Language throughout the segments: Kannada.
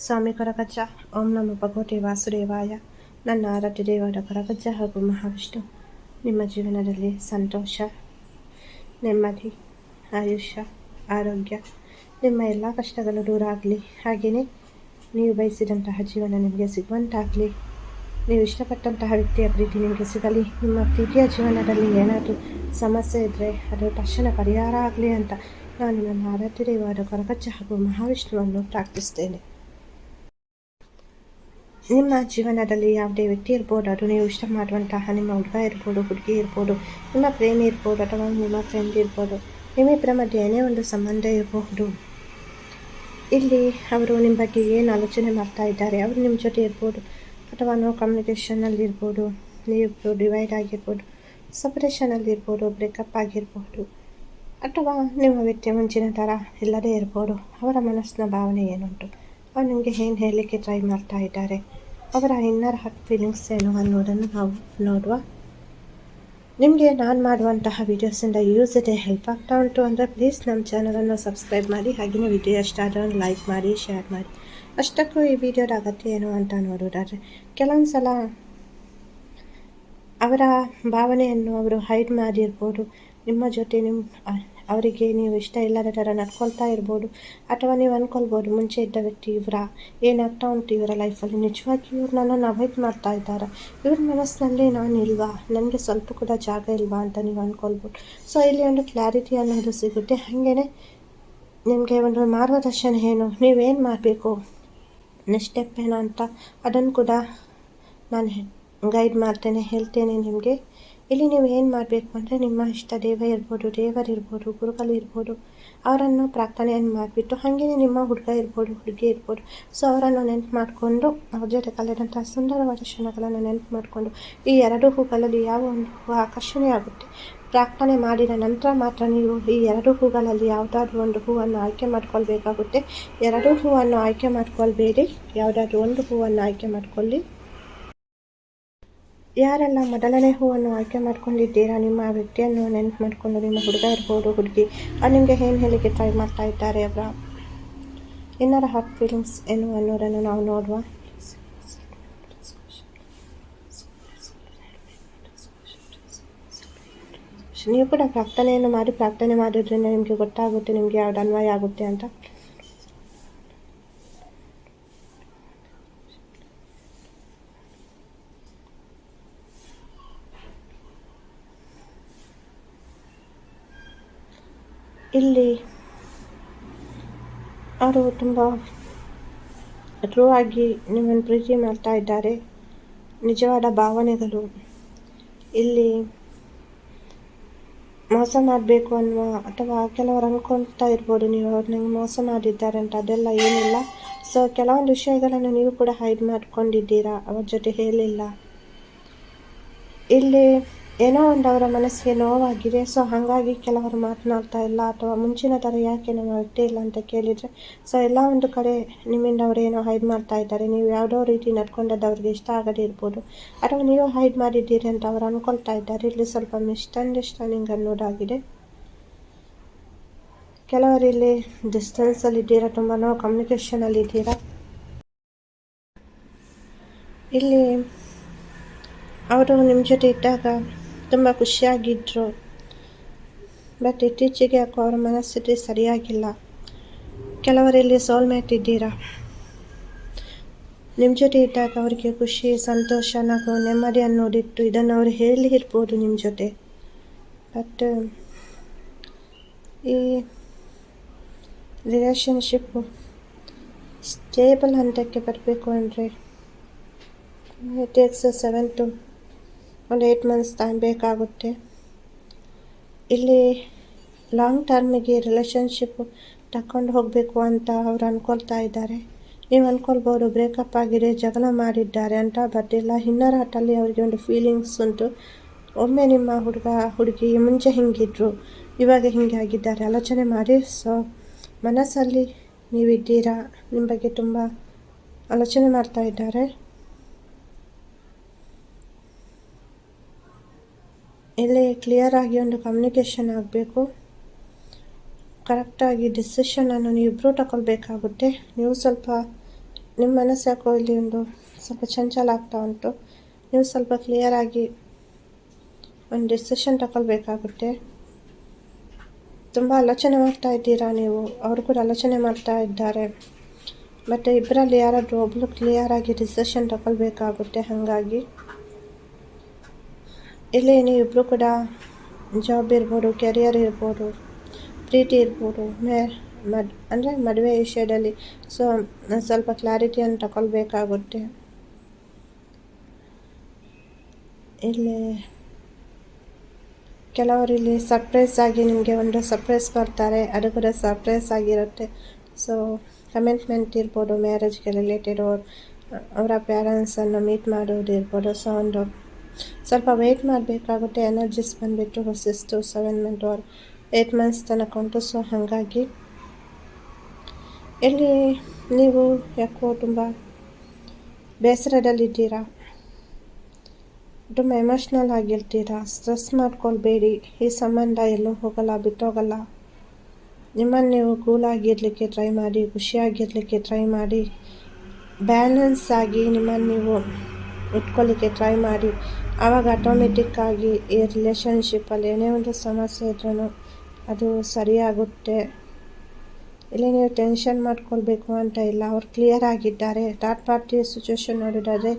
ಸ್ವಾಮಿ ಕೊರಗಜ್ಜ, ಓಂ ನಮ ಭಗವತಿ ವಾಸುದೇವಾಯ. ನನ್ನ ಆರಾಧ್ಯ ದೇವರ ಕೊರಗಜ್ಜ ಹಾಗೂ ಮಹಾವಿಷ್ಣು, ನಿಮ್ಮ ಜೀವನದಲ್ಲಿ ಸಂತೋಷ, ನೆಮ್ಮದಿ, ಆಯುಷ್ಯ, ಆರೋಗ್ಯ, ನಿಮ್ಮ ಎಲ್ಲ ಕಷ್ಟಗಳು ದೂರ ಆಗಲಿ ಹಾಗೆಯೇ ನೀವು ಬಯಸಿದಂತಹ ಜೀವನ ನಿಮಗೆ ಸಿಗುವಂತಾಗಲಿ. ನೀವು ಇಷ್ಟಪಟ್ಟಂತಹ ವ್ಯಕ್ತಿಯ ಪ್ರೀತಿ ನಿಮಗೆ ಸಿಗಲಿ. ನಿಮ್ಮ ಪ್ರೀತಿಯ ಜೀವನದಲ್ಲಿ ಏನಾದರೂ ಸಮಸ್ಯೆ ಇದ್ದರೆ ಅದು ತಕ್ಷಣ ಪರಿಹಾರ ಆಗಲಿ ಅಂತ ನಾನು ನನ್ನ ಆರಾಧ್ಯ ದೇವರ ಕೊರಗಜ್ಜ ಹಾಗೂ ಮಹಾವಿಷ್ಣುವನ್ನು ಪ್ರಾರ್ಥಿಸ್ತೇನೆ. ನಿಮ್ಮ ಜೀವನದಲ್ಲಿ ಯಾವುದೇ ವ್ಯಕ್ತಿ ಇರ್ಬೋದು, ಅದು ನೀವು ಇಷ್ಟ ಮಾಡುವಂತಹ ನಿಮ್ಮ ಹುಡುಗ ಇರ್ಬೋದು, ಹುಡುಗಿ ಇರ್ಬೋದು, ನಿಮ್ಮ ಪ್ರೇಮಿ ಇರ್ಬೋದು, ಅಥವಾ ನಿಮ್ಮ ಫ್ರೆಂಡ್ ಇರ್ಬೋದು, ನಿಮ್ಮಿಬ್ಬರ ಮಧ್ಯೆ ಏನೇ ಒಂದು ಸಂಬಂಧ ಇರಬಹುದು. ಇಲ್ಲಿ ಅವರು ನಿಮ್ಮ ಬಗ್ಗೆ ಏನು ಆಲೋಚನೆ ಮಾಡ್ತಾ ಇದ್ದಾರೆ, ಅವರು ನಿಮ್ಮ ಜೊತೆ ಇರ್ಬೋದು, ಅಥವಾ ನೋ ಕಮ್ಯುನಿಕೇಷನಲ್ಲಿ ಇರ್ಬೋದು ನೀವು ಡಿವೈಡ್ ಆಗಿರ್ಬೋದು ಸಪ್ರೇಷನಲ್ಲಿ ಇರ್ಬೋದು ಬ್ರೇಕಪ್ ಆಗಿರ್ಬೋದು, ಅಥವಾ ನಿಮ್ಮ ವ್ಯಕ್ತಿ ಮುಂಚಿನ ಥರ ಇಲ್ಲದೇ ಇರ್ಬೋದು, ಅವರ ಮನಸ್ಸಿನ ಭಾವನೆ ಏನುಂಟು? ಅವ್ರು ನಿಮಗೆ ಏನು ಹೇಳಲಿಕ್ಕೆ ಟ್ರೈ ಮಾಡ್ತಾ ಇದ್ದಾರೆ? ಅವರ ಇನ್ನರ್ ಹಾರ್ಟ್ ಫೀಲಿಂಗ್ಸ್ ಏನು ಅನ್ನೋದನ್ನು ನಾವು ನೋಡುವ. ನಿಮಗೆ ನಾನು ಮಾಡುವಂತಹ ವೀಡಿಯೋಸಿಂದ ಯೂಸ್ ಇದೆ ಹೆಲ್ಪ್ ಆಗ್ತಾ ಉಂಟು ಅಂದರೆ ಪ್ಲೀಸ್ ನಮ್ಮ ಚಾನಲನ್ನು ಸಬ್ಸ್ಕ್ರೈಬ್ ಮಾಡಿ ಹಾಗೆಯೇ ವಿಡಿಯೋ ಎಷ್ಟಾದರೂ ಲೈಕ್ ಮಾಡಿ ಶೇರ್ ಮಾಡಿ. ಅಷ್ಟಕ್ಕೂ ಈ ವಿಡಿಯೋದ ಅಗತ್ಯ ಏನು ಅಂತ ನೋಡೋದಾದರೆ ಕೆಲವೊಂದು ಸಲ ಅವರ ಭಾವನೆಯನ್ನು ಅವರು ಹೈಡ್ ಮಾಡಿರ್ಬೋದು. ನಿಮ್ಮ ಜೊತೆ ನಿಮ್ಮ ಅವರಿಗೆ ನೀವು ಇಷ್ಟ ಇಲ್ಲದ ಥರ ನಡ್ಕೊಳ್ತಾ ಇರ್ಬೋದು ಅಥವಾ ನೀವು ಅಂದ್ಕೊಳ್ಬೋದು ಮುಂಚೆ ಇದ್ದ ವ್ಯಕ್ತಿ ಇವರ ಏನಾಗ್ತಾ ಉಂಟು ಇವರ ಲೈಫಲ್ಲಿ ನಿಜವಾಗಿ ಇವ್ರು ನನ್ನನ್ನು ಅವಾಯ್ಡ್ ಮಾಡ್ತಾ ಇದ್ದಾರೆ? ಇವ್ರ ಮನಸ್ಸಿನಲ್ಲಿ ನಾನು ಇಲ್ವಾ? ನನಗೆ ಸ್ವಲ್ಪ ಕೂಡ ಜಾಗ ಇಲ್ವಾ ಅಂತ ನೀವು ಅಂದ್ಕೊಳ್ಬೋದು ಸೊ ಇಲ್ಲಿ ಒಂದು ಕ್ಲಾರಿಟಿ ಅನ್ನೋದು ಸಿಗುತ್ತೆ. ಹಾಗೆಯೇ ನಿಮಗೆ ಒಂದು ಮಾರ್ಗದರ್ಶನ ಏನು? ನೀವೇನು ಮಾಡಬೇಕು? ನೆಕ್ಸ್ಟ್ ಸ್ಟೆಪ್ ಏನು ಅಂತ ಅದನ್ನು ಕೂಡ ನಾನು ಗೈಡ್ ಮಾಡ್ತೇನೆ, ಹೇಳ್ತೇನೆ ನಿಮಗೆ. ಇಲ್ಲಿ ನೀವು ಏನು ಮಾಡಬೇಕು ಅಂದರೆ ನಿಮ್ಮ ಇಷ್ಟ ದೇವ ಇರ್ಬೋದು ದೇವರಿರ್ಬೋದು ಗುರುಗಳಿರ್ಬೋದು ಅವರನ್ನು ಪ್ರಾರ್ಥನೆಯನ್ನು ಮಾಡಿಬಿಟ್ಟು ಹಾಗೆಯೇ ನಿಮ್ಮ ಹುಡುಗ ಇರ್ಬೋದು, ಹುಡುಗಿ ಇರ್ಬೋದು. ಸೊ ಅವರನ್ನು ನೆನಪು ಮಾಡಿಕೊಂಡು, ಅವ್ರ ಜೊತೆ ಕಳೆದಂಥ ಸುಂದರವಾದ ಕ್ಷಣಗಳನ್ನು ನೆನಪು ಮಾಡಿಕೊಂಡು ಈ ಎರಡು ಹೂಗಳಲ್ಲಿ ಯಾವ ಒಂದು ಹೂ ಆಕರ್ಷಣೆ ಆಗುತ್ತೆ? ಪ್ರಾರ್ಥನೆ ಮಾಡಿದ ನಂತರ ಮಾತ್ರ ನೀವು ಈ ಎರಡು ಹೂಗಳಲ್ಲಿ ಯಾವುದಾದ್ರೂ ಒಂದು ಹೂವನ್ನು ಆಯ್ಕೆ ಮಾಡ್ಕೊಳ್ಬೇಕಾಗುತ್ತೆ. ಎರಡು ಹೂವನ್ನು ಆಯ್ಕೆ ಮಾಡ್ಕೊಳ್ಬೇಡಿ. ಯಾವುದಾದ್ರೂ ಒಂದು ಹೂವನ್ನು ಆಯ್ಕೆ ಮಾಡ್ಕೊಳ್ಳಿ. ಯಾರೆಲ್ಲ ಮೊದಲನೇ ಹೂವನ್ನು ಆಯ್ಕೆ ಮಾಡ್ಕೊಂಡಿದ್ದೀರಾ, ನಿಮ್ಮ ವ್ಯಕ್ತಿಯನ್ನು ನೆನಪು ಮಾಡಿಕೊಂಡು ನಿಮ್ಮ ಹುಡುಗ ಇರ್ಬೋದು, ಹುಡುಗಿ. ಅದು ನಿಮಗೆ ಏನು ಹೇಳಿಕೆ ಟ್ರೈ ಮಾಡ್ತಾ ಇದ್ದಾರೆ ಅವರ ಇನ್ನರ ಹಾಟ್ ಫೀಲಿಂಗ್ಸ್ ಏನು ಅನ್ನೋದನ್ನು ನಾವು ನೋಡುವ. ನೀವು ಕೂಡ ಪ್ರಾರ್ಥನೆಯನ್ನು ಮಾಡಿ, ಪ್ರಾರ್ಥನೆ ಮಾಡೋದ್ರಿಂದ ನಿಮಗೆ ಗೊತ್ತಾಗುತ್ತೆ, ನಿಮಗೆ ಯಾವ್ದು ಅನ್ವಯ ಆಗುತ್ತೆ ಅಂತ. ಇಲ್ಲಿ ಅವರು ತುಂಬ ಟ್ರೂ ಆಗಿ ನಿಮ್ಮನ್ನು ಪ್ರೀತಿ ಮಾಡ್ತಾ ಇದ್ದಾರೆ. ನಿಜವಾದ ಭಾವನೆಗಳು. ಇಲ್ಲಿ ಮೋಸ ಮಾಡಬೇಕು ಅನ್ನುವ ಅಥವಾ ಕೆಲವರು ಅಂದ್ಕೊಳ್ತಾ ಇರ್ಬೋದು, ನೀವು ಅವ್ರು ನಂಗೆ ಮೋಸ ಮಾಡಿದ್ದಾರೆ ಅಂತ ಅದೆಲ್ಲ ಏನಿಲ್ಲ. ಸೊ ಕೆಲವೊಂದು ವಿಷಯಗಳನ್ನು ನೀವು ಕೂಡ ಹೈಡ್ ಮಾಡ್ಕೊಂಡಿದ್ದೀರಾ? ಅವ್ರ ಜೊತೆ ಹೇಳಿಲ್ಲ. ಇಲ್ಲಿ ಏನೋ ಒಂದು ಅವರ ಮನಸ್ಸಿಗೆ ನೋವಾಗಿದೆ. ಸೊ ಹಾಗಾಗಿ ಕೆಲವರು ಮಾತನಾಡ್ತಾ ಇಲ್ಲ ಅಥವಾ ಮುಂಚಿನ ಥರ ಯಾಕೆ ನಾವು ವ್ಯಕ್ತಿ ಇಲ್ಲ ಅಂತ ಕೇಳಿದರೆ ಸೊ ಎಲ್ಲ ಒಂದು ಕಡೆ ನಿಮ್ಮಿಂದ ಅವರು ಹೈಡ್ ಮಾಡ್ತಾ ಇದ್ದಾರೆ. ನೀವು ಯಾವುದೋ ರೀತಿ ನಡ್ಕೊಂಡದ್ದು ಅವ್ರಿಗೆ ಇಷ್ಟ ಆಗದೇ ಇರ್ಬೋದು. ಅಥವಾ ನೀವು ಹೈಡ್ ಮಾಡಿದ್ದೀರಿ ಅಂತ ಅವರು ಅಂದ್ಕೊಳ್ತಾ ಇದ್ದಾರೆ. ಇಲ್ಲಿ ಸ್ವಲ್ಪ ಮಿಸ್ಅಂಡರ್ಸ್ಟ್ಯಾಂಡಿಂಗ್ ಅನ್ನೋದಾಗಿದೆ ಕೆಲವರು ಇಲ್ಲಿ ಡಿಸ್ಟೆನ್ಸಲ್ಲಿ ಇದ್ದೀರಾ? ತುಂಬ ನೋ ಕಮ್ಯುನಿಕೇಷನಲ್ಲಿ ಇದ್ದೀರಾ? ಇಲ್ಲಿ, ಅವರು ನಿಮ್ಮ ಜೊತೆ ಇದ್ದಾಗ ತುಂಬ ಖುಷಿಯಾಗಿದ್ದರು ಬಟ್ ಇತ್ತೀಚೆಗೆ ಯಾಕೋ ಅವರ ಮನಸ್ಥಿತಿ ಸರಿಯಾಗಿಲ್ಲ. ಕೆಲವರಲ್ಲಿ ಸೋಲ್ಮೇಟ್ ಇದ್ದೀರಾ? ನಿಮ್ಮ ಜೊತೆ ಇದ್ದಾಗ ಅವರಿಗೆ ಖುಷಿ, ಸಂತೋಷ, ನಗು, ನೆಮ್ಮದಿ ಅನ್ನೋದಿತ್ತು. ಇದನ್ನು ಅವರು ಹೇಳಿ ಇರ್ಬೋದು ನಿಮ್ಮ ಜೊತೆ. ಬಟ್ ಈ ರಿಲೇಷನ್ಶಿಪ್ಪು ಸ್ಟೇಬಲ್ ಹಂತಕ್ಕೆ ಬರಬೇಕು ಅಂದರೆ ಟೇಕ್ಸ್ ಸೆವೆನ್ ಟು ಒಂದು ಏಯ್ಟ್ ಮಂತ್ಸ್ ಟೈಮ್ ಬೇಕಾಗುತ್ತೆ. ಇಲ್ಲಿ ಲಾಂಗ್ ಟರ್ಮಿಗೆ ರಿಲೇಷನ್ಶಿಪ್ ತಗೊಂಡು ಹೋಗಬೇಕು ಅಂತ ಅವ್ರು ಅಂದ್ಕೊಳ್ತಾ ಇದ್ದಾರೆ. ನೀವು ಅಂದ್ಕೊಳ್ಬೋದು ಬ್ರೇಕಪ್ ಆಗಿದೆ, ಜಗಳ ಮಾಡಿದ್ದಾರೆ ಅಂತ ಬಟ್ ಇಲ್ಲ ಹಿನ್ನರ ಅವರಿಗೆ ಒಂದು ಫೀಲಿಂಗ್ಸ್ ಉಂಟು. ಒಮ್ಮೆ ನಿಮ್ಮ ಹುಡುಗ, ಹುಡುಗಿ ಮುಂಚೆ ಹಿಂಗಿದ್ರು, ಇವಾಗ ಹಿಂಗೆ ಆಗಿದ್ದಾರೆ, ಆಲೋಚನೆ ಮಾಡಿ. ಸೊ ಮನಸ್ಸಲ್ಲಿ ನೀವಿದ್ದೀರಾ ನಿಮ್ಮ ಬಗ್ಗೆ ತುಂಬ ಆಲೋಚನೆ ಮಾಡ್ತಾ ಇದ್ದಾರೆ. ಇಲ್ಲಿ ಕ್ಲಿಯರಾಗಿ ಒಂದು ಕಮ್ಯುನಿಕೇಷನ್ ಆಗಬೇಕು ಕರೆಕ್ಟಾಗಿ ಡಿಸಿಷನನ್ನು ನೀವು ಇಬ್ಬರು ತಗೊಳ್ಬೇಕಾಗುತ್ತೆ ನೀವು ಸ್ವಲ್ಪ ನಿಮ್ಮ ಮನಸ್ಸು ಯಾಕೋ ಇಲ್ಲಿ ಒಂದು ಸ್ವಲ್ಪ ಚಂಚಲ ಆಗ್ತಾ ಉಂಟು. ನೀವು ಸ್ವಲ್ಪ ಕ್ಲಿಯರ್ ಆಗಿ ಒಂದು ಡಿಸಿಷನ್ ತಗೊಳ್ಬೇಕಾಗುತ್ತೆ ತುಂಬ ಆಲೋಚನೆ ಮಾಡ್ತಾ ಇದ್ದೀರಾ ನೀವು? ಅವರು ಕೂಡ ಆಲೋಚನೆ ಮಾಡ್ತಾ ಇದ್ದಾರೆ. ಮತ್ತು ಇಬ್ಬರಲ್ಲಿ ಯಾರಾದರೂ ಒಬ್ಬರು ಕ್ಲಿಯರ್ ಆಗಿ ಡಿಸಿಷನ್ ತಗೊಳ್ಬೇಕಾಗುತ್ತೆ ಹಾಗಾಗಿ. ಇಲ್ಲಿ ನೀವಿಬ್ಬರು ಕೂಡ ಜಾಬ್ ಇರ್ಬೋದು ಕೆರಿಯರ್ ಇರ್ಬೋದು, ಪ್ರೀತಿ ಇರ್ಬೋದು, ಮೇ, ಮದ್, ಅಂದರೆ ಮದುವೆ ವಿಷಯದಲ್ಲಿ. ಸೊ ಸ್ವಲ್ಪ ಕ್ಲಾರಿಟಿಯನ್ನು ತಗೊಳ್ಬೇಕಾಗುತ್ತೆ ಇಲ್ಲಿ ಕೆಲವರು ಇಲ್ಲಿ ಸರ್ಪ್ರೈಸ್ ಆಗಿ ನಿಮಗೆ ಒಂದು ಸರ್ಪ್ರೈಸ್ ಕೊಡ್ತಾರೆ ಅದು ಕೂಡ ಸರ್ಪ್ರೈಸ್ ಆಗಿರುತ್ತೆ. ಸೊ ಕಮಿಟ್ಮೆಂಟ್ ಇರ್ಬೋದು ಮ್ಯಾರೇಜ್ಗೆ ರಿಲೇಟೆಡ್ ಅವರ ಪ್ಯಾರೆಂಟ್ಸನ್ನು ಮೀಟ್ ಮಾಡೋದು ಇರ್ಬೋದು ಸೊ ಒಂದು ಸ್ವಲ್ಪ ವೆಯ್ಟ್ ಮಾಡಬೇಕಾಗುತ್ತೆ ಎನರ್ಜಿಸ್ ಬಂದುಬಿಟ್ಟು to seven month or eight months ತನಕ ಉಂಟು. ಸೊ ಹಾಗಾಗಿ ಇಲ್ಲಿ ನೀವು ಯಾಕೋ ತುಂಬ ಬೇಸರದಲ್ಲಿದ್ದೀರಾ? ತುಂಬ ಎಮೋಷ್ನಲ್ ಆಗಿರ್ತೀರಾ? ಸ್ಟ್ರೆಸ್ ಮಾಡ್ಕೊಳ್ಬೇಡಿ. ಈ ಸಂಬಂಧ ಎಲ್ಲೂ ಹೋಗಲ್ಲ, ಬಿಟ್ಟೋಗಲ್ಲ. ನಿಮ್ಮನ್ನು ನೀವು ಕೂಲಾಗಿರಲಿಕ್ಕೆ ಟ್ರೈ ಮಾಡಿ, ಖುಷಿಯಾಗಿರಲಿಕ್ಕೆ ಟ್ರೈ ಮಾಡಿ ಬ್ಯಾಲೆನ್ಸ್ ಆಗಿ ನಿಮ್ಮನ್ನು ನೀವು ಇಟ್ಕೊಳ್ಳಿಕ್ಕೆ ಟ್ರೈ ಮಾಡಿ. ಆವಾಗ ಆಟೋಮೆಟಿಕ್ಕಾಗಿ ಈ ರಿಲೇಷನ್ಶಿಪ್ಪಲ್ಲಿ ಏನೇ ಒಂದು ಸಮಸ್ಯೆ ಇದ್ರೂ ಅದು ಸರಿಯಾಗುತ್ತೆ ಇಲ್ಲಿ, ನೀವು ಟೆನ್ಷನ್ ಮಾಡ್ಕೊಳ್ಬೇಕು ಅಂತ ಇಲ್ಲ, ಅವ್ರು ಕ್ಲಿಯರ್ ಆಗಿದ್ದಾರೆ. ಥರ್ಡ್ ಪಾರ್ಟಿ ಸಿಚುವೇಶನ್ ನೋಡಿದರೆ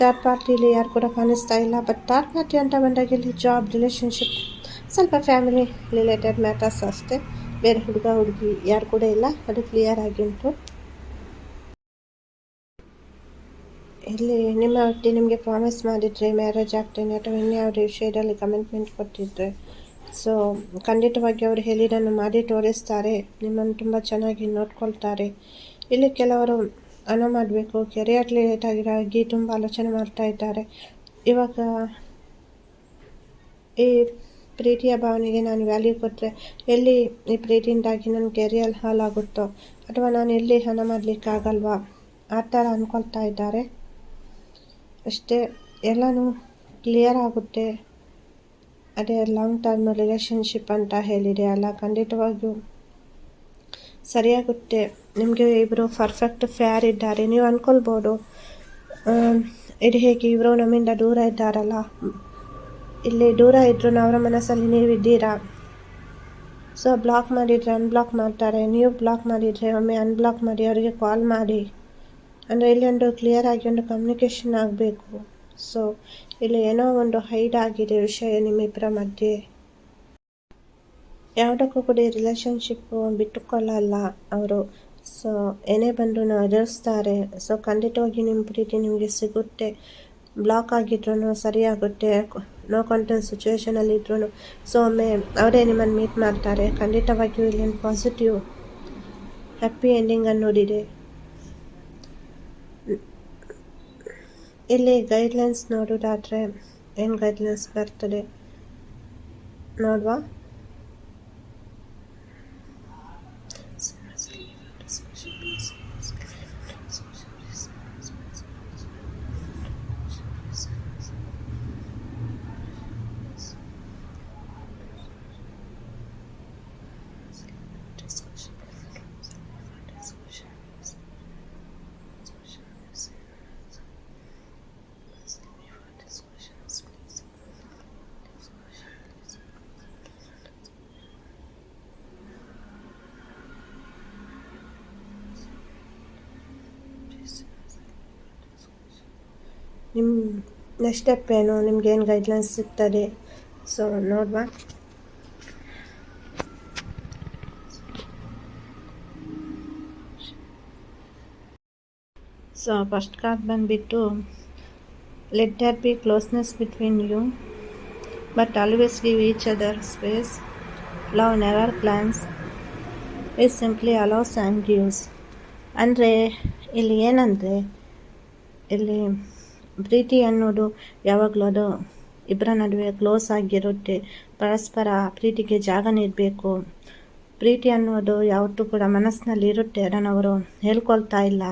ಥರ್ಡ್ ಪಾರ್ಟಿಲಿ ಯಾರು ಕೂಡ ಕಾಣಿಸ್ತಾ ಇಲ್ಲ. ಬಟ್ ಥರ್ಡ್ ಪಾರ್ಟಿ ಅಂತ ಬಂದಾಗ ಇಲ್ಲಿ ಜಾಬ್ ರಿಲೇಷನ್ಶಿಪ್ ಸ್ವಲ್ಪ ಫ್ಯಾಮಿಲಿ ರಿಲೇಟೆಡ್ ಮ್ಯಾಟರ್ಸ್ ಅಷ್ಟೇ. ಬೇರೆ ಹುಡುಗ, ಹುಡುಗಿ ಯಾರು ಕೂಡ ಇಲ್ಲ, ಅದು ಕ್ಲಿಯರ್ ಆಗಿ ಉಂಟು ಇಲ್ಲಿ ನಿಮ್ಮ ಒಟ್ಟಿ ನಿಮಗೆ ಪ್ರಾಮಿಸ್ ಮಾಡಿದರೆ ಮ್ಯಾರೇಜ್ ಆಗ್ತೇನೆ ಅಥವಾ ಇನ್ಯಾವುದೇ ವಿಷಯದಲ್ಲಿ ಕಮಿಟ್ಮೆಂಟ್ ಕೊಟ್ಟಿದ್ದರೆ ಸೊ ಖಂಡಿತವಾಗಿ ಅವರು ಹೇಳಿದ್ದನ್ನು ಮಾಡಿ ತೋರಿಸ್ತಾರೆ. ನಿಮ್ಮನ್ನು ತುಂಬ ಚೆನ್ನಾಗಿ ನೋಡ್ಕೊಳ್ತಾರೆ. ಇಲ್ಲಿ ಕೆಲವರು ಹಣ ಮಾಡಬೇಕು ಕೆರಿಯರ್ ಆಗಿ ತುಂಬ ಆಲೋಚನೆ ಮಾಡ್ತಾ ಇದ್ದಾರೆ. ಇವಾಗ ಈ ಪ್ರೀತಿಯ ಭಾವನೆಗೆ ನಾನು ವ್ಯಾಲ್ಯೂ ಕೊಟ್ಟರೆ ಎಲ್ಲಿ ಈ ಪ್ರೀತಿಯಿಂದಾಗಿ ನನ್ನ ಕೆರಿಯರ್ ಹಾಳಾಗುತ್ತೋ ಅಥವಾ ನಾನು ಎಲ್ಲಿ ಹಣ ಮಾಡಲಿಕ್ಕಾಗಲ್ವಾ? ಆ ಥರ ಅಂದ್ಕೊಳ್ತಾ ಇದ್ದಾರೆ. ಅಷ್ಟೇ, ಎಲ್ಲನೂ ಕ್ಲಿಯರ್ ಆಗುತ್ತೆ. ಅದೇ ಲಾಂಗ್ ಟರ್ಮ್ ರಿಲೇಷನ್ಶಿಪ್ ಅಂತ ಹೇಳಿದೆ ಅಲ್ಲ, ಖಂಡಿತವಾಗಿಯೂ ಸರಿಯಾಗುತ್ತೆ. ನಿಮಗೆ ಇಬ್ಬರು ಪರ್ಫೆಕ್ಟ್ ಫ್ಯಾರ್ ಇದ್ದಾರೆ, ನೀವು ಅಂದ್ಕೊಳ್ಬೋದು ಇದು ಹೇಗೆ ಇವರು ನಮ್ಮಿಂದ ದೂರ ಇದ್ದಾರಲ್ಲ? ಇಲ್ಲಿ ದೂರ ಇದ್ದರೂ ಅವರ ಮನಸ್ಸಲ್ಲಿ ನೀವಿದ್ದೀರಾ? ಸೊ ಬ್ಲಾಕ್ ಮಾಡಿದರೆ ಅನ್ಬ್ಲಾಕ್ ಮಾಡ್ತಾರೆ, ನೀವು ಬ್ಲಾಕ್ ಮಾಡಿದರೆ ಒಮ್ಮೆ ಅನ್ಬ್ಲಾಕ್ ಮಾಡಿ ಅವರಿಗೆ ಕಾಲ್ ಮಾಡಿ. ಅಂದರೆ ಇಲ್ಲಿ ಒಂದು ಕ್ಲಿಯರ್ ಆಗಿ ಒಂದು ಕಮ್ಯುನಿಕೇಷನ್ ಆಗಬೇಕು. ಸೊ ಇಲ್ಲಿ ಏನೋ ಒಂದು ಹೈಡ್ ಆಗಿದೆ ವಿಷಯ ನಿಮ್ಮಿಬ್ಬರ ಮಧ್ಯೆ. ಯಾವುದಕ್ಕೂ ಕೂಡ ರಿಲೇಷನ್ಶಿಪ್ಪು ಬಿಟ್ಟುಕೊಳ್ಳಲ್ಲ ಅವರು. ಸೊ ಏನೇ ಬಂದರೂ ಎದುರಿಸ್ತಾರೆ. ಸೊ ಖಂಡಿತವಾಗಿ ನಿಮ್ಮ ಪ್ರೀತಿ ನಿಮಗೆ ಸಿಗುತ್ತೆ. ಬ್ಲಾಕ್ ಆಗಿದ್ರು ಸರಿಯಾಗುತ್ತೆ ನೋ ಕಾಂಟೆಂಟ್ ಸಿಚುವೇಶನಲ್ಲಿ ಇದ್ರೂ ಸೊ ಒಮ್ಮೆ ಅವರೇ ನಿಮ್ಮನ್ನು ಮೀಟ್ ಮಾಡ್ತಾರೆ. ಖಂಡಿತವಾಗಿಯೂ ಇಲ್ಲಿ ಪಾಸಿಟಿವ್ ಹ್ಯಾಪಿ ಎಂಡಿಂಗ್ ಅನ್ನೋದಿದೆ. ಇಲ್ಲಿ ಗೈಡ್ಲೈನ್ಸ್ ನೋಡೋದಾದರೆ ಏನು ಗೈಡ್ಲೈನ್ಸ್ ಬರ್ತದೆ? ನೋಡುವ. ನೆಕ್ಸ್ಟ್ ಸ್ಟೆಪ್ ಏನು? ನಿಮಗೇನು ಗೈಡ್ಲೈನ್ಸ್ ಸಿಗ್ತದೆ? ಸೊ ನೋಡುವ. ಸೊ ಫಸ್ಟ್ ಕಾರ್ಡ್ ಬಂದುಬಿಟ್ಟು let there be closeness between you but always give each other space love never plans is simply allows and gives ಅಂದರೆ, ಇಲ್ಲಿ ಏನಂದರೆ, ಇಲ್ಲಿ ಪ್ರೀತಿ ಅನ್ನೋದು ಯಾವಾಗಲೂ ಅದು ಇಬ್ಬರ ನಡುವೆ ಕ್ಲೋಸ್ ಆಗಿರುತ್ತೆ. ಪರಸ್ಪರ ಪ್ರೀತಿಗೆ ಜಾಗ ನೀಡಬೇಕು. ಪ್ರೀತಿ ಅನ್ನೋದು ಯಾವತ್ತೂ ಕೂಡ ಮನಸ್ಸಿನಲ್ಲಿ ಇರುತ್ತೆ. ಅದನ್ನು ಅವರು ಹೇಳ್ಕೊಳ್ತಾ ಇಲ್ಲ.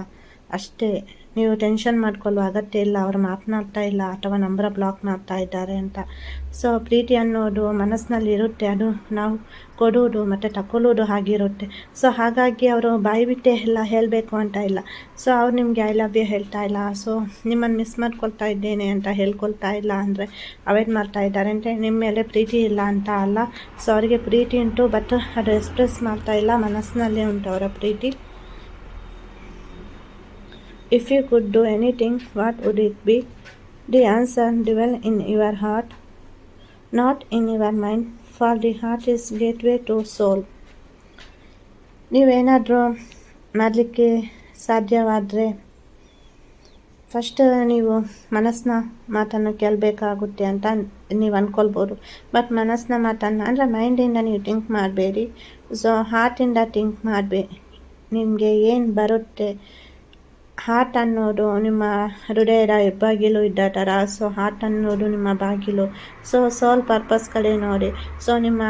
ಅಷ್ಟೇ. ನೀವು ಟೆನ್ಷನ್ ಮಾಡ್ಕೊಳ್ಳುವ ಅಗತ್ಯ ಇಲ್ಲ, ಅವರು ಮಾತನಾಡ್ತಾ ಇಲ್ಲ ಅಥವಾ ನಂಬರ ಬ್ಲಾಕ್ ಮಾಡ್ತಾ ಇದ್ದಾರೆ ಅಂತ. ಸೊ ಪ್ರೀತಿ ಅನ್ನೋದು ಮನಸ್ಸಿನಲ್ಲಿ ಇರುತ್ತೆ, ಅದು ನಾವು ಕೊಡುವುದು ಮತ್ತು ತಗೊಳ್ಳೋದು ಆಗಿರುತ್ತೆ ಸೊ ಹಾಗಾಗಿ ಅವರು ಬಾಯಿ ಬಿಟ್ಟೆ ಎಲ್ಲ ಹೇಳಬೇಕು ಅಂತ ಇಲ್ಲ. ಸೊ ಅವ್ರು ನಿಮಗೆ ಐ ಲವ್ ಯು ಹೇಳ್ತಾ ಇಲ್ಲ. ಸೊ ನಿಮ್ಮನ್ನು ಮಿಸ್ ಮಾಡ್ಕೊಳ್ತಾ ಇದ್ದೇನೆ ಅಂತ ಹೇಳ್ಕೊಳ್ತಾ ಇಲ್ಲ ಅಂದರೆ ಅವಾಯ್ಡ್ ಮಾಡ್ತಾ ಇದ್ದಾರೆ ಅಂದರೆ ನಿಮ್ಮ ಮೇಲೆ ಪ್ರೀತಿ ಇಲ್ಲ ಅಂತ ಅಲ್ಲ. ಸೊ ಅವರಿಗೆ ಪ್ರೀತಿ ಉಂಟು ಬಟ್ ಅದು ಎಕ್ಸ್ಪ್ರೆಸ್ ಮಾಡ್ತಾ ಇಲ್ಲ ಮನಸ್ಸಿನಲ್ಲೇ ಉಂಟು ಅವರ ಪ್ರೀತಿ. If you could do anything, what would it be? The answer dwell in your heart, not in your mind, for the heart is gateway to soul. ನೀವೇನಾದರೂ ಮಾಡಲಿಕ್ಕೆ ಸಾಧ್ಯವಾದರೆ ಫಸ್ಟ್ ನೀವು ಮನಸ್ಸಿನ ಮಾತನ್ನು ಕೇಳಬೇಕಾಗುತ್ತೆ ಅಂತ ನೀವು ಅಂದ್ಕೊಳ್ಬೋದು ಬಟ್ ಮನಸ್ಸಿನ ಮಾತನ್ನು ಅಂದರೆ ಮೈಂಡಿಂದ ನೀವು ಥಿಂಕ್ ಮಾಡಬೇಡಿ ಸೊ ಹಾರ್ಟಿಂದ ಥಿಂಕ್ ಮಾಡಬೇಡಿ ನಿಮಗೆ ಏನು ಬರುತ್ತೆ ಹಾರ್ಟ್ ಅನ್ನೋದು ನಿಮ್ಮ ಹೃದಯದ ಹೆಬ್ಬಾಗಿಲು ಇದ್ದ ಥರ ಸೊ ಹಾರ್ಟ್ ಅನ್ನೋದು ನಿಮ್ಮ ಬಾಗಿಲು. ಸೊ ಸೋಲ್ ಪರ್ಪಸ್ ಕಡೆ ನೋಡಿ. ಸೊ ನಿಮ್ಮ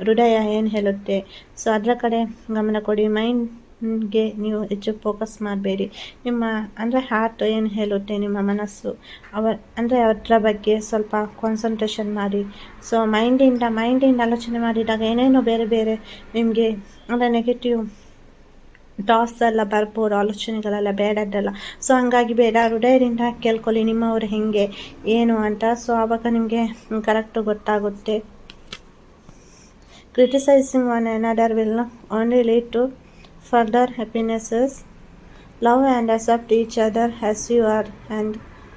ಹೃದಯ ಏನು ಹೇಳುತ್ತೆ? ಸೊ ಅದರ ಕಡೆ ಗಮನ ಕೊಡಿ. ಮೈಂಡ್ಗೆ ನೀವು ಹೆಚ್ಚು ಫೋಕಸ್ ಮಾಡಬೇಡಿ. ನಿಮ್ಮ, ಅಂದರೆ ಹಾರ್ಟ್ ಏನು ಹೇಳುತ್ತೆ ನಿಮ್ಮ ಮನಸ್ಸು? ಅವ, ಅಂದರೆ ಅದರ ಬಗ್ಗೆ ಸ್ವಲ್ಪ ಕಾನ್ಸಂಟ್ರೇಷನ್ ಮಾಡಿ. ಸೊ ಮೈಂಡಿಂದ ಮೈಂಡಿಂದ ಆಲೋಚನೆ ಮಾಡಿದಾಗ ಏನೇನೋ ಬೇರೆ ಬೇರೆ ನಿಮಗೆ, ಅಂದರೆ ನೆಗೆಟಿವ್ ಟಾಸ್ ಎಲ್ಲ ಬರ್ಬೋದು, ಆಲೋಚನೆಗಳೆಲ್ಲ ಬೇಡದ್ದಲ್ಲ ಸೊ ಹಂಗಾಗಿ ಬೇಡ. ಹೃದಯದಿಂದ ಕೇಳ್ಕೊಳ್ಳಿ, ನಿಮ್ಮವರು ಹೆಂಗೆ, ಏನು ಅಂತ. ಸೊ ಆವಾಗ ನಿಮಗೆ ಕರೆಕ್ಟು ಗೊತ್ತಾಗುತ್ತೆ. Criticising one another will only lead to further happinesses love and accept each other as you are and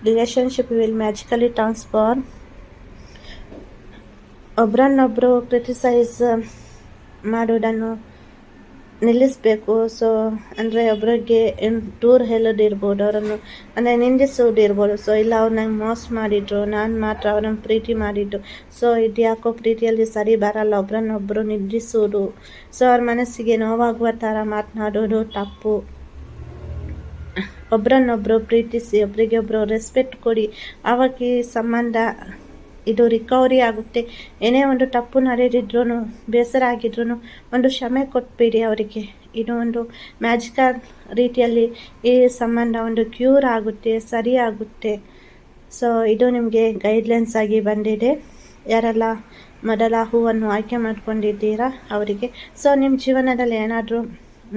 relationship will magically transform ಒಬ್ರನ್ನೊಬ್ಬರು criticise ಮಾಡೋದನ್ನು ನಿಲ್ಲಿಸಬೇಕು. ಸೊ ಅಂದರೆ ಒಬ್ಬರಿಗೆ ಟೂರ್ ಹೇಳೋದಿರ್ಬೋದು ಅವರನ್ನು, ಅಂದರೆ ನಿಂದಿಸೋದು ಇರ್ಬೋದು. ಸೊ ಇಲ್ಲ ಅವ್ರು ನಂಗೆ ಮೋಸ ಮಾಡಿದ್ರು, ನಾನು ಮಾತ್ರ ಅವ್ರನ್ನ ಪ್ರೀತಿ ಮಾಡಿದ್ದು. ಸೊ ಇದು ಯಾಕೋ ಪ್ರೀತಿಯಲ್ಲಿ ಸರಿ ಬರಲ್ಲ ಒಬ್ರನ್ನೊಬ್ಬರು ನಿಂದಿಸೋದು ಸೊ ಅವ್ರ ಮನಸ್ಸಿಗೆ ನೋವಾಗುವ ಥರ ಮಾತನಾಡೋದು ತಪ್ಪು. ಒಬ್ರನ್ನೊಬ್ಬರು ಪ್ರೀತಿಸಿ, ಒಬ್ರಿಗೆ ಒಬ್ಬರು ರೆಸ್ಪೆಕ್ಟ್ ಕೊಡಿ. ಆವಾಗ ಸಂಬಂಧ ಇದು ರಿಕವರಿ ಆಗುತ್ತೆ. ಏನೇ ಒಂದು ತಪ್ಪು ನಡೆದಿದ್ರೂ ಬೇಸರ ಆಗಿದ್ರೂ ಒಂದು ಕ್ಷಮೆ ಕೊಟ್ಬಿಡಿ ಅವರಿಗೆ. ಇದು ಒಂದು ಮ್ಯಾಜಿಕಲ್ ರೀತಿಯಲ್ಲಿ ಈ ಸಂಬಂಧ ಒಂದು ಕ್ಯೂರ್ ಆಗುತ್ತೆ, ಸರಿ ಆಗುತ್ತೆ. ಸೊ ಇದು ನಿಮಗೆ ಗೈಡ್ಲೈನ್ಸ್ ಆಗಿ ಬಂದಿದೆ. ಯಾರೆಲ್ಲ ಮೊದಲ ಹೂವನ್ನು ಆಯ್ಕೆ ಮಾಡ್ಕೊಂಡಿದ್ದೀರಾ ಅವರಿಗೆ. ಸೊ ನಿಮ್ಮ ಜೀವನದಲ್ಲಿ ಏನಾದರೂ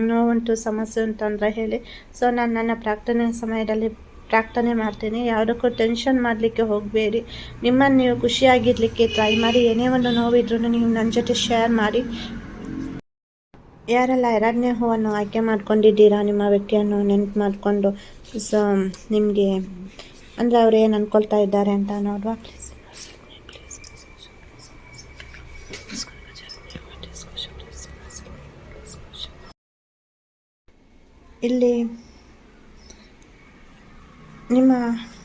ನೋವುಂಟು ಸಮಸ್ಯೆ ಉಂಟು ಅಂದರೆ ಹೇಳಿ. ಸೊ ನಾನು ನನ್ನ ಪ್ರಾರ್ಥನೆ ಸಮಯದಲ್ಲಿ ಪ್ರಾರ್ಥನೆ ಮಾಡ್ತೇನೆ. ಯಾವುದಕ್ಕೂ ಟೆನ್ಷನ್ ಮಾಡಲಿಕ್ಕೆ ಹೋಗಬೇಡಿ. ನಿಮ್ಮನ್ನು ನೀವು ಖುಷಿಯಾಗಿರಲಿಕ್ಕೆ ಟ್ರೈ ಮಾಡಿ. ಏನೇ ಒಂದು ನೋವಿದ್ರೂ ನೀವು ನನ್ನ ಜೊತೆ ಶೇರ್ ಮಾಡಿ. ಯಾರೆಲ್ಲ ಎರಡನೇ ಹೂವನ್ನು ಆಯ್ಕೆ ಮಾಡ್ಕೊಂಡಿದ್ದೀರಾ? ನಿಮ್ಮ ವ್ಯಕ್ತಿಯನ್ನು ನೆನ್ಪು ಮಾಡಿಕೊಂಡು. ಸೊ ನಿಮಗೆ ಅಂದರೆ ಅವ್ರು ಏನು ಅಂದ್ಕೊಳ್ತಾ ಇದ್ದಾರೆ ಅಂತ ನೋಡುವ. ಇಲ್ಲಿ ನಿಮ್ಮ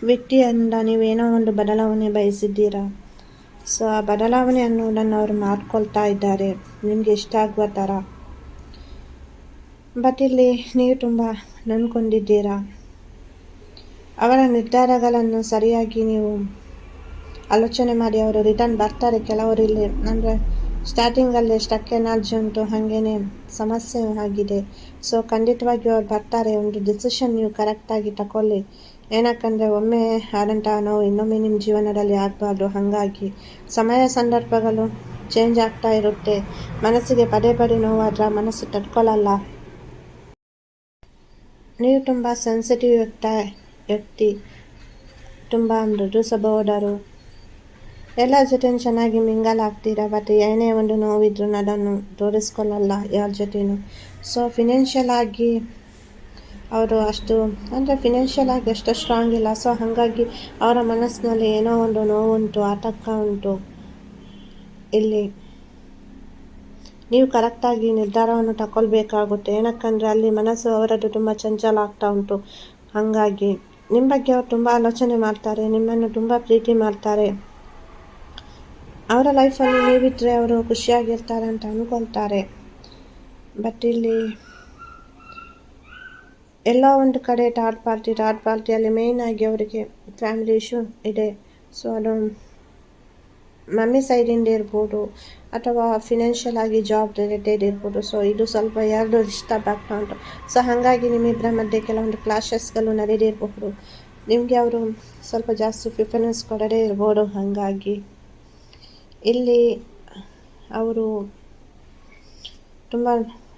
ವ್ಯಕ್ತಿಯಿಂದ ನೀವೇನೋ ಒಂದು ಬದಲಾವಣೆ ಬಯಸಿದ್ದೀರಾ? ಸೊ, ಆ ಬದಲಾವಣೆ ಅನ್ನೋದನ್ನು ಅವರು ಮಾಡ್ಕೊಳ್ತಾ ಇದ್ದಾರೆ. ನಿಮಗೆ ಇಷ್ಟ ಆಗುವ ಥರ. ಬಟ್ ಇಲ್ಲಿ ನೀವು ತುಂಬ ನೊಂದ್ಕೊಂಡಿದ್ದೀರಾ? ಅವರ ನಿರ್ಧಾರಗಳನ್ನು ಸರಿಯಾಗಿ ನೀವು ಆಲೋಚನೆ ಮಾಡಿ, ಅವರು ರಿಟರ್ನ್ ಬರ್ತಾರೆ. ಕೆಲವರು ಇಲ್ಲಿ, ಅಂದರೆ ಸ್ಟಾರ್ಟಿಂಗಲ್ಲಿ ಸ್ಟಕ್ ಎನರ್ಜಿ ಉಂಟು ಹಾಗೇ ಸಮಸ್ಯೆ ಆಗಿದೆ. ಸೊ ಖಂಡಿತವಾಗಿ ಅವ್ರು ಬರ್ತಾರೆ, ಒಂದು ಡಿಸಿಷನ್ ನೀವು ಕರೆಕ್ಟಾಗಿ ತಗೊಳ್ಳಿ ಏನಕ್ಕಂದರೆ, ಒಮ್ಮೆ ಆದಂತಹ ನೋವು ಇನ್ನೊಮ್ಮೆ ನಿಮ್ಮ ಜೀವನದಲ್ಲಿ ಆಗಬಾರ್ದು, ಹಾಗಾಗಿ. ಸಮಯ ಸಂದರ್ಭಗಳು ಚೇಂಜ್ ಆಗ್ತಾ ಇರುತ್ತೆ. ಮನಸ್ಸಿಗೆ ಪದೇ ಪದೇ ನೋವಾದ್ರೆ ಮನಸ್ಸು ತಡ್ಕೊಳ್ಳಲ್ಲ ನೀವು ತುಂಬ ಸೆನ್ಸಿಟಿವ್ ವ್ಯಕ್ತ ವ್ಯಕ್ತಿ. ತುಂಬ ಮೃದು ಸ್ವಭಾವದವರು. ಎಲ್ಲ ಜೊತೆ ಚೆನ್ನಾಗಿ ಮಿಂಗಲ್ ಆಗ್ತೀರಾ? ಬಟ್ ಏನೇ ಒಂದು ನೋವಿದ್ರು ಅದನ್ನು ತೋರಿಸ್ಕೊಳ್ಳಲ್ಲ ಯಾರ ಜೊತೆನೂ. ಸೊ ಫಿನಾನ್ಷಿಯಲ್ ಆಗಿ ಅವರು ಅಷ್ಟು, ಅಂದರೆ ಫಿನಾನ್ಷಿಯಲ್ ಆಗಿ ಅಷ್ಟು ಸ್ಟ್ರಾಂಗ್ ಇಲ್ಲ. ಸೊ ಹಾಗಾಗಿ ಅವರ ಮನಸ್ಸಿನಲ್ಲಿ ಏನೋ ಒಂದು ನೋವುಂಟು, ಆತಂಕ ಉಂಟು. ಇಲ್ಲಿ ನೀವು ಕರೆಕ್ಟಾಗಿ ನಿರ್ಧಾರವನ್ನು ತಗೊಳ್ಬೇಕಾಗುತ್ತೆ ಏನಕ್ಕಂದರೆ ಅಲ್ಲಿ ಮನಸ್ಸು ಅವರದ್ದು ತುಂಬ ಚಂಚಲ ಆಗ್ತಾ ಉಂಟು. ಹಾಗಾಗಿ ನಿಮ್ಮ ಬಗ್ಗೆ ಅವರು ತುಂಬ ಆಲೋಚನೆ ಮಾಡ್ತಾರೆ, ನಿಮ್ಮನ್ನು ತುಂಬ ಪ್ರೀತಿ ಮಾಡ್ತಾರೆ. ಅವರ ಲೈಫಲ್ಲಿ ನೀವಿದ್ದರೆ ಅವರು ಖುಷಿಯಾಗಿರ್ತಾರೆ ಅಂತ ಅಂದ್ಕೊಳ್ತಾರೆ ಬಟ್ ಇಲ್ಲಿ ಎಲ್ಲ ಒಂದು ಕಡೆ ಟಾಟ್ ಪಾರ್ಟಿ ಟಾಟ್ ಪಾರ್ಟಿಯಲ್ಲಿ ಮೇಯ್ನಾಗಿ ಅವರಿಗೆ ಫ್ಯಾಮಿಲಿ ಇಶ್ಯೂ ಇದೆ. ಸೊ ಅದು ಮಮ್ಮಿ ಸೈಡಿಂದ ಇರ್ಬೋದು, ಅಥವಾ ಫಿನಾನ್ಷಿಯಲ್ ಆಗಿ ಜಾಬ್ ರಿಲೇಟೆಡ್ ಇರ್ಬೋದು. ಸೊ ಇದು ಸ್ವಲ್ಪ ಎರಡು ಡಿಸ್ಟರ್ಬ್ ಆಗ್ತಾ ಉಂಟು ಸೊ ಹಾಗಾಗಿ ನಿಮ್ಮಿಬ್ಬರ ಮಧ್ಯೆ ಕೆಲವೊಂದು ಕ್ಲಾಶಸ್ಗಳು ನಡೆದಿರಬಹುದು. ನಿಮಗೆ ಅವರು ಸ್ವಲ್ಪ ಜಾಸ್ತಿ ಪ್ರಿಫರೆನ್ಸ್ ಕೊಡದೇ ಇರ್ಬೋದು, ಹಾಗಾಗಿ. ಇಲ್ಲಿ ಅವರು ತುಂಬ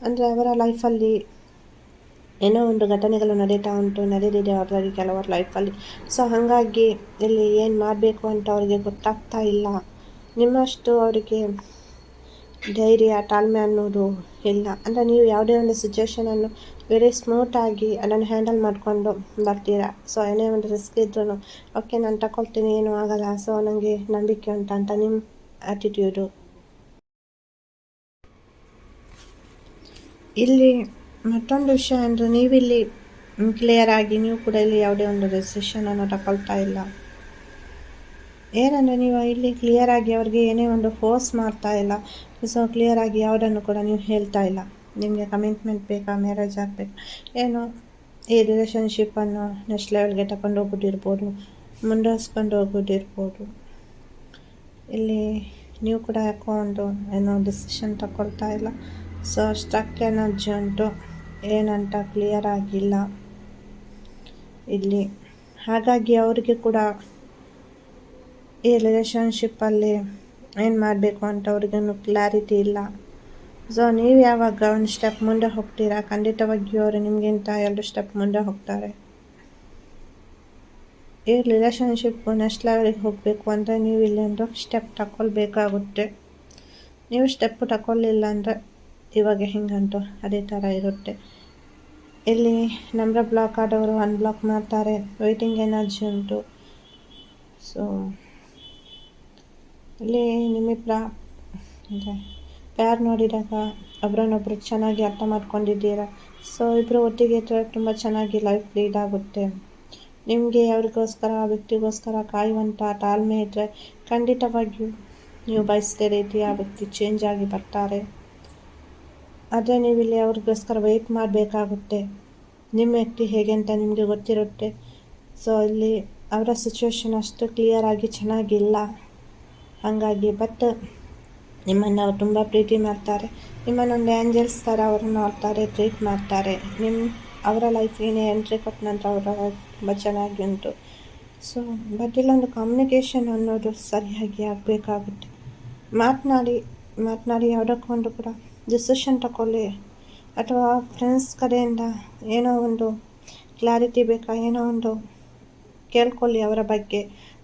ಅಂದರೆ ಅವರ ಲೈಫಲ್ಲಿ ಏನೋ ಒಂದು ಘಟನೆಗಳು ನಡೀತಾ ಉಂಟು, ನಡೆದಿದೆ ಅವರಲ್ಲಿ ಕೆಲವರ ಲೈಫಲ್ಲಿ ಸೊ ಹಾಗಾಗಿ ಇಲ್ಲಿ ಏನು ಮಾಡಬೇಕು ಅಂತ ಅವರಿಗೆ ಗೊತ್ತಾಗ್ತಾ ಇಲ್ಲ. ನಿಮ್ಮಷ್ಟು ಅವರಿಗೆ ಧೈರ್ಯ, ತಾಳ್ಮೆ ಅನ್ನೋದು ಇಲ್ಲ. ಅಂದರೆ ನೀವು ಯಾವುದೇ ಒಂದು ಸಿಚುವೇಶನನ್ನು ವೆರಿ ಸ್ಮೂತಾಗಿ ಅದನ್ನು ಹ್ಯಾಂಡಲ್ ಮಾಡಿಕೊಂಡು ಬರ್ತೀರಾ? ಸೊ ಏನೇ ಒಂದು ರಿಸ್ಕ್ ಇದ್ರೂ ಓಕೆ ನಾನು ತಗೊಳ್ತೀನಿ ಏನೂ ಆಗಲ್ಲ. ಸೊ ನನಗೆ ನಂಬಿಕೆ ಉಂಟು ಅಂತ ನಿಮ್ಮ ಆ್ಯಟಿಟ್ಯೂಡು ಇಲ್ಲಿ ಮತ್ತೊಂದು ವಿಷಯ ಅಂದರೆ ನೀವಿಲ್ಲಿ ಕ್ಲಿಯರ್ ಆಗಿ ನೀವು ಕೂಡ ಇಲ್ಲಿ ಯಾವುದೇ ಒಂದು ಡೆಸಿಷನನ್ನು ತಗೊಳ್ತಾ ಇಲ್ಲ. ಏನಂದರೆ ನೀವು ಇಲ್ಲಿ ಕ್ಲಿಯರ್ ಆಗಿ ಅವ್ರಿಗೆ ಏನೇ ಒಂದು ಫೋರ್ಸ್ ಮಾಡ್ತಾ ಇಲ್ಲ. ಸೊ ಕ್ಲಿಯರ್ ಆಗಿ ಯಾವುದನ್ನು ಕೂಡ ನೀವು ಹೇಳ್ತಾ ಇಲ್ಲ. ನಿಮಗೆ ಕಮಿಟ್ಮೆಂಟ್ ಬೇಕಾ ಮ್ಯಾರೇಜ್ ಆಗಬೇಕು, ಏನು ಈ ರಿಲೇಷನ್ಶಿಪ್ಪನ್ನು ನೆಕ್ಸ್ಟ್ ಲೆವೆಲ್ಗೆ ತಗೊಂಡು ಹೋಗೋದಿರ್ಬೋದು ಮುಂದುವರ್ಸ್ಕೊಂಡು ಹೋಗೋದಿರ್ಬೋದು ಇಲ್ಲಿ ನೀವು ಕೂಡ ಯಾಕೋ ಒಂದು ಏನೋ ಡಿಸಿಷನ್ ತಗೊಳ್ತಾ ಇಲ್ಲ. ಸೊ ಸ್ಟ್ರಕ್ ಎನರ್ಜಿ ಉಂಟು ಏನಂತ ಕ್ಲಿಯರ್ ಆಗಿಲ್ಲ. ಇಲ್ಲಿ ಹಾಗಾಗಿ ಅವರಿಗೆ ಕೂಡ ಈ ರಿಲೇಷನ್ಶಿಪ್ಪಲ್ಲಿ ಏನು ಮಾಡಬೇಕು ಅಂತ ಅವ್ರಿಗೇನು ಕ್ಲಾರಿಟಿ ಇಲ್ಲ. ಸೊ ನೀವು ಯಾವಾಗ ಒಂದು ಸ್ಟೆಪ್ ಮುಂದೆ ಹೋಗ್ತೀರಾ? ಖಂಡಿತವಾಗಿಯೂ ಅವರು ನಿಮಗಿಂತ ಎರಡು ಸ್ಟೆಪ್ ಮುಂದೆ ಹೋಗ್ತಾರೆ. ಈ ರಿಲೇಷನ್ಶಿಪ್ಪು ನೆಕ್ಸ್ಟ್ ಲೆವೆಲ್ಗೆ ಹೋಗಬೇಕು ಅಂದರೆ ನೀವು ಇಲ್ಲೊಂದು ಸ್ಟೆಪ್ ತಗೊಳ್ಬೇಕಾಗುತ್ತೆ ನೀವು ಸ್ಟೆಪ್ ತಗೊಳ್ಳಿಲ್ಲ ಅಂದರೆ ಇವಾಗ ಹೆಂಗಂತು ಅದೇ ಥರ ಇರುತ್ತೆ. ಇಲ್ಲಿ ನಂಬರ್ ಬ್ಲಾಕ್ ಆದವರು ಅನ್ಬ್ಲಾಕ್ ಮಾಡ್ತಾರೆ ವೆಯ್ಟಿಂಗ್ ಎನರ್ಜಿ ಉಂಟು. ಸೊ ಇಲ್ಲಿ ನಿಮ್ಮಿಬ್ಬರ ಅಂದರೆ ಪ್ಯಾರ್ ನೋಡಿದಾಗ ಒಬ್ರನ್ನೊಬ್ರು ಚೆನ್ನಾಗಿ ಅರ್ಥ ಮಾಡ್ಕೊಂಡಿದ್ದೀರಾ? ಸೊ ಇಬ್ಬರು ಒಟ್ಟಿಗೆ ಇದ್ದರೆ ತುಂಬ ಚೆನ್ನಾಗಿ ಲೈಫ್ ಲೀಡ್ ಆಗುತ್ತೆ. ನಿಮಗೆ ಅವರಿಗೋಸ್ಕರ ಆ ವ್ಯಕ್ತಿಗೋಸ್ಕರ ಕಾಯುವಂಥ ತಾಳ್ಮೆ ಇದ್ದರೆ ಖಂಡಿತವಾಗಿಯೂ ನೀವು ಬಯಸದೇ ರೀತಿ ಆ ವ್ಯಕ್ತಿ ಚೇಂಜ್ ಆಗಿ ಬರ್ತಾರೆ. ಆದರೆ ನೀವು ಇಲ್ಲಿ ಅವ್ರಿಗೋಸ್ಕರ ವೆಯ್ಟ್ ಮಾಡಬೇಕಾಗುತ್ತೆ. ನಿಮ್ಮ ವ್ಯಕ್ತಿ ಹೇಗೆ ಅಂತ ನಿಮಗೆ ಗೊತ್ತಿರುತ್ತೆ. ಸೊ ಇಲ್ಲಿ ಅವರ ಸಿಚುವೇಶನ್ ಅಷ್ಟು ಕ್ಲಿಯರ್ ಆಗಿ ಚೆನ್ನಾಗಿಲ್ಲ. ಹಾಗಾಗಿ ಬಟ್ ನಿಮ್ಮನ್ನು ಅವ್ರು ತುಂಬ ಪ್ರೀತಿ ಮಾಡ್ತಾರೆ. ನಿಮ್ಮನ್ನೊಂದು ಆ್ಯಂಜಲ್ಸ್ ಥರ ಅವರು ನೋಡ್ತಾರೆ ಟ್ರೀಟ್ ಮಾಡ್ತಾರೆ. ನಿಮ್ಮ ಅವರ ಲೈಫ್ ಏನೇ ಎಂಟ್ರಿ ಕೊಟ್ಟ ನಂತರ ಅವರ ತುಂಬ ಚೆನ್ನಾಗಿ ಉಂಟು. ಸೊ ಬಟ್ ಇಲ್ಲೊಂದು ಕಮ್ಯುನಿಕೇಷನ್ ಅನ್ನೋದು ಸರಿಯಾಗಿ ಆಗಬೇಕಾಗುತ್ತೆ. ಮಾತನಾಡಿ ಮಾತನಾಡಿ ಯಾವುದಕ್ಕೊಂದು ಕೂಡ ಡಿಸಿಷನ್ ತಗೊಳ್ಳಿ ಅಥವಾ ಫ್ರೆಂಡ್ಸ್ ಕಡೆಯಿಂದ ಏನೋ ಒಂದು ಕ್ಲಾರಿಟಿ ಬೇಕಾ, ಏನೋ ಒಂದು ಕೇಳ್ಕೊಳ್ಳಿ ಅವರ ಬಗ್ಗೆ.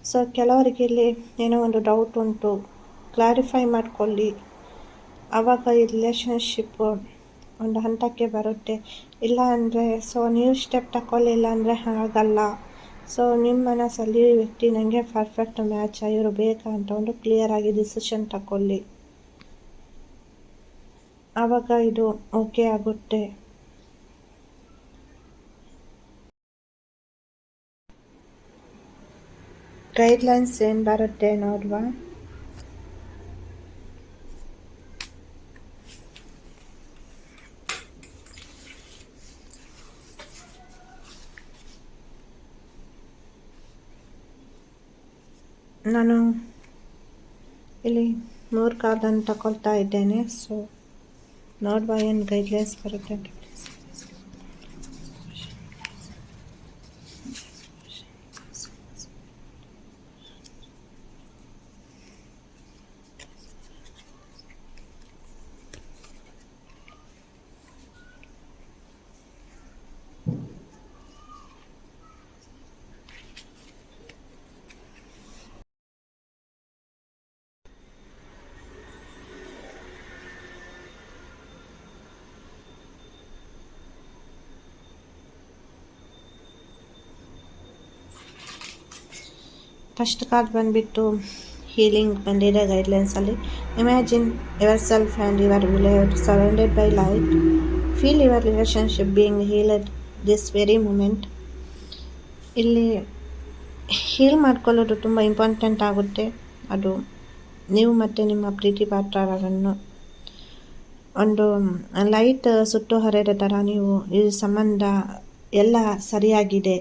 ಸೊ ಕೆಲವರಿಗೆ ಇಲ್ಲಿ ಏನೋ ಒಂದು ಡೌಟ್ ಉಂಟು. ಕ್ಲಾರಿಫೈ ಮಾಡಿಕೊಳ್ಳಿ. ಆವಾಗ ಈ ರಿಲೇಷನ್ಶಿಪ್ಪು ಒಂದು ಹಂತಕ್ಕೆ ಬರುತ್ತೆ. ಇಲ್ಲ ಅಂದರೆ ಸೊ ನೀವು ಸ್ಟೆಪ್ ತಗೊಳ್ಳಿಲ್ಲ ಅಂದರೆ ಆಗಲ್ಲ ಸೊ ನಿಮ್ಮ ಮನಸ್ಸಲ್ಲಿ ವ್ಯಕ್ತಿ ನನಗೆ ಪರ್ಫೆಕ್ಟ್ ಮ್ಯಾಚ್ ಇವರು ಬೇಕಾ ಅಂತ ಒಂದು ಕ್ಲಿಯರಾಗಿ ಡಿಸಿಷನ್ ತಗೊಳ್ಳಿ ಆವಾಗ ಇದು ಓಕೆ ಆಗುತ್ತೆ. ಗೈಡ್ಲೈನ್ಸ್ ಏನು ಬರುತ್ತೆ ನೋಡುವ? ನಾನು ಇಲ್ಲಿ ಮೂರು ಕಾರ್ಡನ್ನು ತಗೊಳ್ತಾ ಇದ್ದೇನೆ. ಸೊ ನೋಡುವ ಏನು ಗೈಡ್ಲೈನ್ಸ್ ಬರುತ್ತೆ ಅಂತ. ಫಸ್ಟ್ ಕಾರ್ಡ್ ಬಂದುಬಿಟ್ಟು ಹೀಲಿಂಗ್ ಬಂದಿದೆ ಗೈಡ್ಲೈನ್ಸಲ್ಲಿ imagine yourself and your village surrounded by light feel your relationship being healed this very moment ಇಲ್ಲಿ ಹೀಲ್ ಮಾಡ್ಕೊಳ್ಳೋದು ತುಂಬ ಇಂಪಾರ್ಟೆಂಟ್ ಆಗುತ್ತೆ. ಅದು ನೀವು ಮತ್ತು ನಿಮ್ಮ ಪ್ರೀತಿ ಪಾತ್ರರನ್ನು ಒಂದು ಲೈಟ್ ಸುಟ್ಟು ಹರಿದ ಥರ ನೀವು ಈ ಸಂಬಂಧ ಎಲ್ಲ ಸರಿಯಾಗಿದೆ.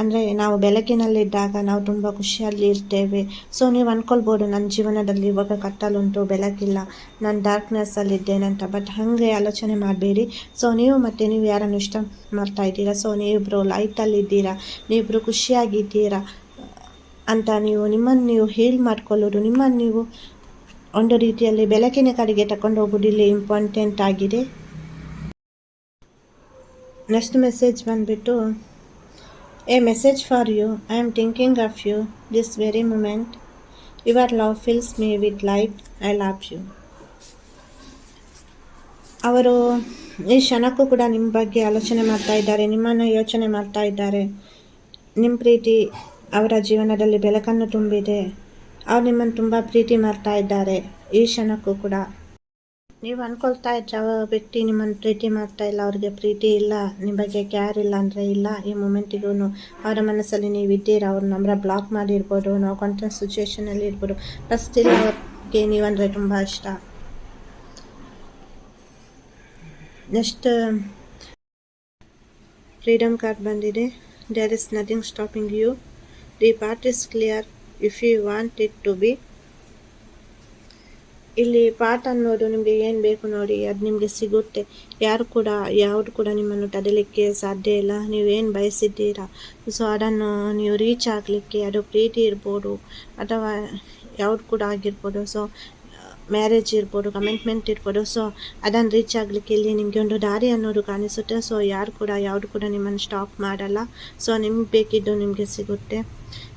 ಅಂದರೆ ನಾವು ಬೆಳಕಿನಲ್ಲಿದ್ದಾಗ ನಾವು ತುಂಬ ಖುಷಿಯಲ್ಲಿ ಇರ್ತೇವೆ. ಸೊ ನೀವು ಅಂದ್ಕೊಳ್ಬೋದು ನನ್ನ ಜೀವನದಲ್ಲಿ ಇವಾಗ ಕಟ್ಟಲುಂಟು ಬೆಳಕಿಲ್ಲ, ನಾನು ಡಾರ್ಕ್ನೆಸ್ಸಲ್ಲಿದ್ದೇನೆ ಅಂತ. ಬಟ್ ಹಾಗೆ ಆಲೋಚನೆ ಮಾಡಬೇಡಿ. ಸೊ ನೀವು ಮತ್ತು ನೀವು ಯಾರನ್ನು ಇಷ್ಟ ಮಾಡ್ತಾ ಇದ್ದೀರಾ? ಸೊ ನೀವಿಬ್ಬರು ಲೈಟಲ್ಲಿದ್ದೀರಾ ನೀವಿಬ್ಬರು ಖುಷಿಯಾಗಿದ್ದೀರಾ ಅಂತ ನೀವು ನಿಮ್ಮನ್ನು ನೀವು ಹೀಲ್ ಮಾಡ್ಕೊಳ್ಳೋದು. ನಿಮ್ಮನ್ನು ನೀವು ಒಂದು ರೀತಿಯಲ್ಲಿ ಬೆಳಕಿನ ಕಡೆಗೆ ತಗೊಂಡು ಹೋಗೋದು ಇಲ್ಲಿ ಇಂಪಾರ್ಟೆಂಟ್ ಆಗಿದೆ. ನೆಕ್ಸ್ಟ್ ಮೆಸೇಜ್ ಬಂದುಬಿಟ್ಟು a message for you I am thinking of you this very moment your love fills me with light I love you ಅವರು ಈ ಕ್ಷಣಕ್ಕೂ ಕೂಡ ನಿಮ್ಮ ಬಗ್ಗೆ ಆಲೋಚನೆ ಮಾಡ್ತಾ ಇದ್ದಾರೆ, ನಿಮ್ಮನ್ನು ಯೋಚನೆ ಮಾಡ್ತಾ ಇದ್ದಾರೆ. ನಿಮ್ಮ ಪ್ರೀತಿ ಅವರ ಜೀವನದಲ್ಲಿ ಬೆಳಕನ್ನು ತುಂಬಿದೆ. ಅವ್ರು ನಿಮ್ಮನ್ನು ತುಂಬ ಪ್ರೀತಿ ಮಾಡ್ತಾ ಇದ್ದಾರೆ ಈ ಕ್ಷಣಕ್ಕೂ ಕೂಡ. ನೀವು ಅನ್ಕೊಳ್ತಾ ಇದ್ರೆ ವ್ಯಕ್ತಿ ನಿಮ್ಮನ್ನು ಪ್ರೀತಿ ಮಾಡ್ತಾ ಇಲ್ಲ, ಅವ್ರಿಗೆ ಪ್ರೀತಿ ಇಲ್ಲ ನಿಮ್ಮ ಬಗ್ಗೆ ಕ್ಯಾರ್ ಇಲ್ಲ ಅಂದರೆ ಇಲ್ಲ. ಈ ಮೂಮೆಂಟಿಗೂ ಅವರ ಮನಸ್ಸಲ್ಲಿ ನೀವು ಇದ್ದೀರಾ, ಅವ್ರ ನಂಬರ ಬ್ಲಾಕ್ ಮಾಡಿರ್ಬೋದು, ನಾವು ಕಾಂಟೆಂಟ್ ಸಿಚುವೇಶನಲ್ಲಿ ಇರ್ಬೋದು. ಫಸ್ಟ್ ಇಲ್ಲ ಅವ್ರಿಗೆ ನೀವಂದರೆ ತುಂಬ ಇಷ್ಟ. ನೆಕ್ಸ್ಟ್ ಫ್ರೀಡಮ್ ಕಾರ್ಡ್ ಬಂದಿದೆ. There is nothing stopping you the path is clear if you want it to be ಇಲ್ಲಿ ಪಾಠ ಅನ್ನೋದು ನಿಮಗೆ ಏನು ಬೇಕು ನೋಡಿ, ಅದು ನಿಮಗೆ ಸಿಗುತ್ತೆ. ಯಾರು ಕೂಡ, ಯಾವುದು ಕೂಡ ನಿಮ್ಮನ್ನು ತಡಲಿಕ್ಕೆ ಸಾಧ್ಯ ಇಲ್ಲ. ನೀವೇನು ಬಯಸಿದ್ದೀರಾ? ಸೊ ಅದನ್ನು ನೀವು ರೀಚ್ ಆಗಲಿಕ್ಕೆ ಅದು ಪ್ರೀತಿ ಇರ್ಬೋದು, ಅಥವಾ ಯಾವುದು ಕೂಡ ಆಗಿರ್ಬೋದು. ಸೊ ಮ್ಯಾರೇಜ್ ಇರ್ಬೋದು ಕಮಿಟ್ಮೆಂಟ್ ಇರ್ಬೋದು. ಸೊ ಅದನ್ನು ರೀಚ್ ಆಗಲಿಕ್ಕೆ ಇಲ್ಲಿ ನಿಮಗೆ ಒಂದು ದಾರಿ ಅನ್ನೋದು ಕಾಣಿಸುತ್ತೆ. ಸೊ ಯಾರು ಕೂಡ, ಯಾವುದು ಕೂಡ ನಿಮ್ಮನ್ನು ಸ್ಟಾಪ್ ಮಾಡಲ್ಲ. ಸೊ ನಿಮ್ಗೆ ಬೇಕಿದ್ದು ನಿಮಗೆ ಸಿಗುತ್ತೆ.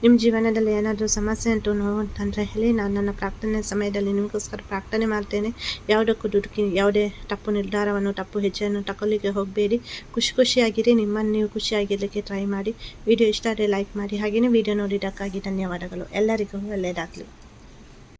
ನಿಮ್ಮ ಜೀವನದಲ್ಲಿ ಏನಾದರೂ ಸಮಸ್ಯೆ ಉಂಟು ನೋವು ಅಂತಂದರೆ ಹೇಳಿ, ನಾನು ನನ್ನ ಪ್ರಾರ್ಥನೆ ಸಮಯದಲ್ಲಿ ನಿಮಗೋಸ್ಕರ ಪ್ರಾರ್ಥನೆ ಮಾಡ್ತೇನೆ. ಯಾವುದಕ್ಕೂ ದುಡುಕಿ, ಯಾವುದೇ ತಪ್ಪು ನಿರ್ಧಾರವನ್ನು, ತಪ್ಪು ಹೆಜ್ಜೆಯನ್ನು ತಗೊಳ್ಳಿಕ್ಕೆ ಹೋಗಬೇಡಿ. ಖುಷಿ ಖುಷಿಯಾಗಿರಿ, ನಿಮ್ಮನ್ನು ನೀವು ಖುಷಿಯಾಗಿರಲಿಕ್ಕೆ ಟ್ರೈ ಮಾಡಿ. ವಿಡಿಯೋ ಇಷ್ಟ ಆದರೆ ಲೈಕ್ ಮಾಡಿ. ಹಾಗೆಯೇ ವಿಡಿಯೋ ನೋಡಿದ್ದಕ್ಕಾಗಿ ಧನ್ಯವಾದಗಳು. ಎಲ್ಲರಿಗೂ ಒಳ್ಳೆಯದಾಗಲಿ.